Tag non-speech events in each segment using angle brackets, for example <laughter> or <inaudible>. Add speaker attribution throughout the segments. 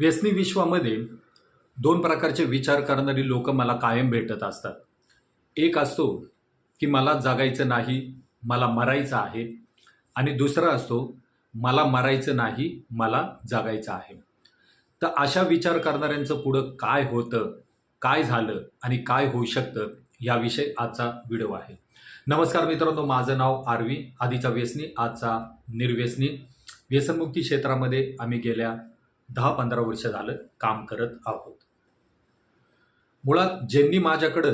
Speaker 1: व्यसनी विश्वामध्ये दोन प्रकारचे विचार करणारी लोक मला कायम भेटत असतात. एक असतो की मला जगायचं नाही मला मरायचं आहे आणि दुसरा असतो मला मरायचं नाही मला जगायचं आहे. तर अशा विचार करणाऱ्यांचं पुढं काय होतं काय झालं आणि काय होऊ शकतं याविषयी आजचा व्हिडिओ आहे. नमस्कार मित्रांनो माझं नाव आरवी आधीचा व्यसनी आजचा निर्व्यसनी. व्यसनमुक्ती क्षेत्रामध्ये आम्ही गेल्या दहा पंधरा वर्ष झालं काम करत आहोत. मुळात ज्यांनी माझ्याकडं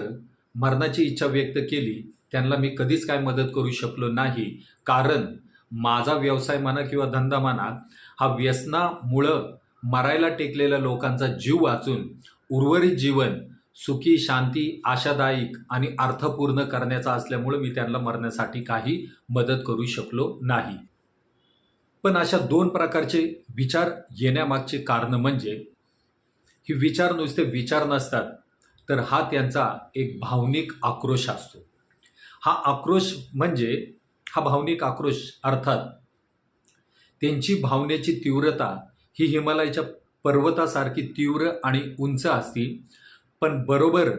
Speaker 1: मरणाची इच्छा व्यक्त केली त्यांना मी कधीच काय मदत करू शकलो नाही. कारण माझा व्यवसाय म्हणा किंवा धंदा म्हणा हा व्यसनामुळं मरायला टेकलेल्या लोकांचा जीव वाचून उर्वरित जीवन सुखी शांती आशादायिक आणि अर्थपूर्ण करण्याचा असल्यामुळं मी त्यांना मरण्यासाठी काही मदत करू शकलो नाही. पण अशा दोन प्रकारचे विचार येण्यामागचे कारण म्हणजे ही विचार नुसते विचार नसतात तर हा त्यांचा एक भावनिक आक्रोश असतो. हा आक्रोश म्हणजे हा भावनिक आक्रोश अर्थात त्यांची भावनेची तीव्रता ही हिमालयाच्या पर्वतासारखी तीव्र आणि उंच असते पण बरोबर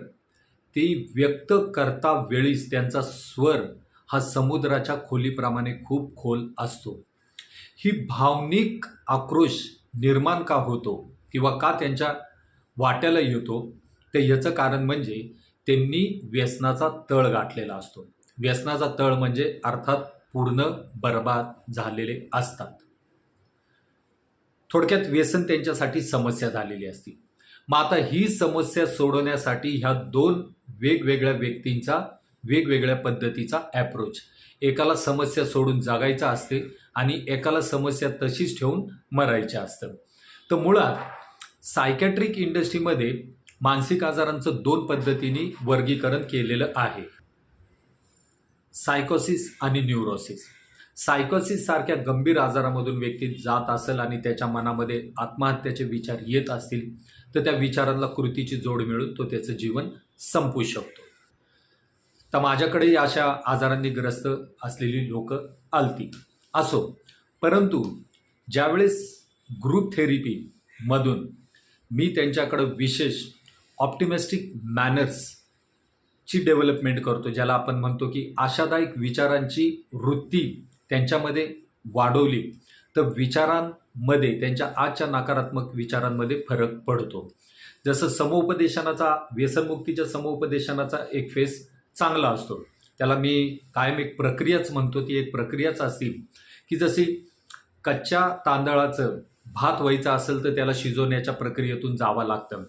Speaker 1: ती व्यक्त करता वेळीच त्यांचा स्वर हा समुद्राच्या खोलीप्रमाणे खूप खोल असतो. ही भावनिक आक्रोश निर्माण का होतो किंवा का त्यांच्या वाट्याला येतो ते याचं कारण म्हणजे त्यांनी व्यसनाचा तळ गाठलेला असतो. व्यसनाचा तळ म्हणजे अर्थात पूर्ण बर्बाद झालेले असतात. थोडक्यात व्यसन त्यांच्यासाठी समस्या झालेली असते. मग आता ही समस्या सोडवण्यासाठी ह्या दोन वेगवेगळ्या व्यक्तींचा वेगवेगळ्या पद्धतीचा ॲप्रोच एकाला समस्या सोडून जगायचा असते आणि एकाला समस्या तशीच ठेवून मरायच्या असतं. तर मुळात सायकॅट्रिक इंडस्ट्रीमध्ये मानसिक आजारांचं दोन पद्धतीने वर्गीकरण केलेलं आहे. सायकोसिस आणि न्यूरोसिस सायकोसिस सारख्या गंभीर आजारामधून व्यक्ती जात असेल आणि त्याच्या मनामध्ये आत्महत्याचे विचार येत असतील तर त्या विचारांना कृतीची जोड मिळून तो त्याचं जीवन संपू शकतो. तर माझ्याकडेही अशा आजारांनी ग्रस्त असलेली लोक आलती असो. परंतु ज्यावेळेस ग्रुप थेरपीमधून मी त्यांच्याकडं विशेष ऑप्टिमिस्टिक मॅनर्सची डेव्हलपमेंट करतो ज्याला आपण म्हणतो की आशादायक विचारांची वृत्ती त्यांच्यामध्ये वाढवली तर विचारांमध्ये त्यांच्या आजच्या नकारात्मक विचारांमध्ये फरक पडतो. जसं समुपदेशनाचा व्यसनमुक्तीच्या समुपदेशनाचा एक फेस चांगला असतो. त्याला मी कायम एक प्रक्रियाच म्हणतो ती एक प्रक्रियाच असतील की जशी कच्च्या तांदळाचं भात व्हायचं असेल तर त्याला शिजवण्याच्या प्रक्रियेतून जावं लागतं.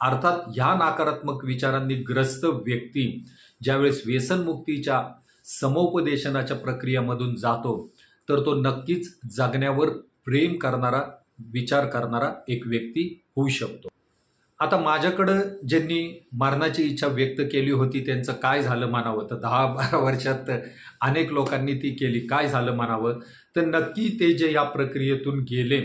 Speaker 1: अर्थात ह्या नकारात्मक विचारांनी ग्रस्त व्यक्ती ज्यावेळेस व्यसनमुक्तीच्या समुपदेशनाच्या प्रक्रियेमधून जातो तर तो नक्कीच जगण्यावर प्रेम करणारा विचार करणारा एक व्यक्ती होऊ शकतो. आता माझ्याकडं ज्यांनी मरणाची इच्छा व्यक्त केली होती त्यांचं काय झालं म्हणावं? तर दहा <laughs> बारा वर्षात अनेक लोकांनी ती केली. काय झालं म्हणावं? तर नक्की ते जे या प्रक्रियेतून गेले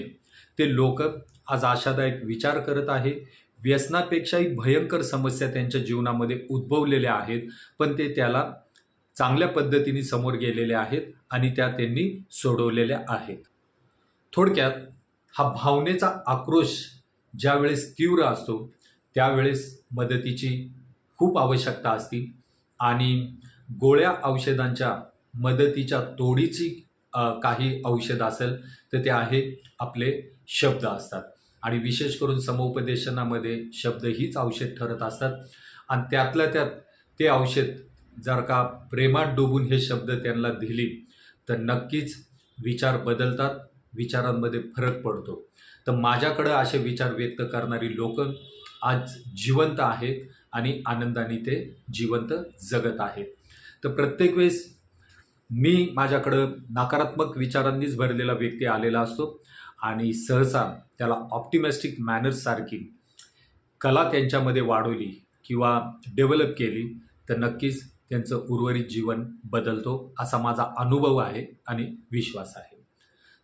Speaker 1: ते लोक आज आशादायक विचार करत आहे व्यसनापेक्षाही भयंकर समस्या त्यांच्या जीवनामध्ये उद्भवलेल्या आहेत पण ते त्याला चांगल्या पद्धतीने समोर गेलेले आहेत आणि त्या त्यांनी सोडवलेल्या आहेत. थोडक्यात हा भावनेचा आक्रोश ज्यावेळेस तीव्र असतो त्यावेळेस मदतीची खूप आवश्यकता असते. आणि गोळ्या औषधांच्या मदतीच्या तोडीची काही औषध असेल तर ते आहे आपले शब्द असतात. आणि विशेष करून समुपदेशनामध्ये शब्द हीच औषध ठरत असतात. आणि त्यातल्या त्यात ते औषध जर का प्रेमात डुबून हे शब्द त्यांना दिली तर नक्कीच विचार बदलतात विचारांमध्ये फरक पडतो. तर माझ्याकडं असे विचार व्यक्त करणारी लोक आज जिवंत आहेत आणि आनंदाने ते जिवंत जगत आहेत. तर प्रत्येक वेळेस मी माझ्याकडं नकारात्मक विचारांनीच भरलेला व्यक्ती आलेला असतो आणि सहसा त्याला ऑप्टिमिस्टिक मॅनर्ससारखी कला त्यांच्यामध्ये वाढवली किंवा डेव्हलप केली तर नक्कीच त्यांचं उर्वरित जीवन बदलतो असा माझा अनुभव आहे आणि विश्वास आहे.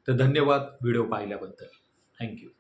Speaker 1: तर धन्यवाद व्हिडिओ पाहिल्याबद्दल. Thank you.